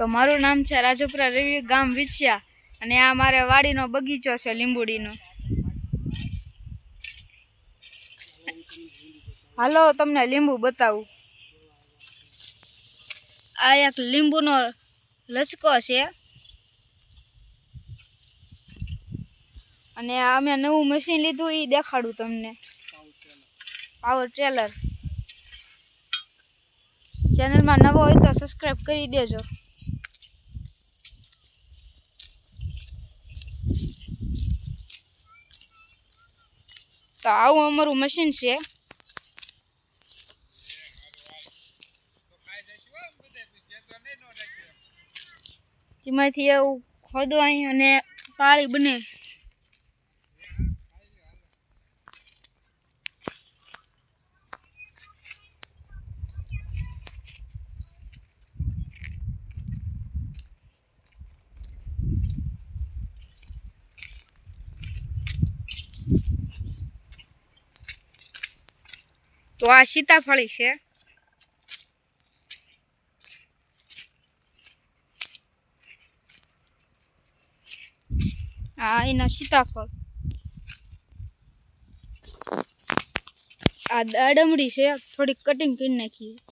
તો મારું નામ છે રાજપુરા રવિ ગામ વિછિયા અને આ મારે વાડીનો બગીચો છે લીંબુડીનો. હાલો, તમને લીંબુ બતાવું. આ એક લીંબુનો લચકો છે. અને અમે નવું મશીન લીધું એ દેખાડું તમને. પાવર ટ્રેલર ચેનલમાં નવો હોય તો સબસ્ક્રાઈબ કરી દેજો. તો આવું અમારું મશીન છે. જેમાંથી એવું ખોદવાય અને પાળી બને. તો આ સીતાફળી છે. આ એના સીતાફળ. આ દાડમડી છે થોડીક કટિંગ કરી નાખી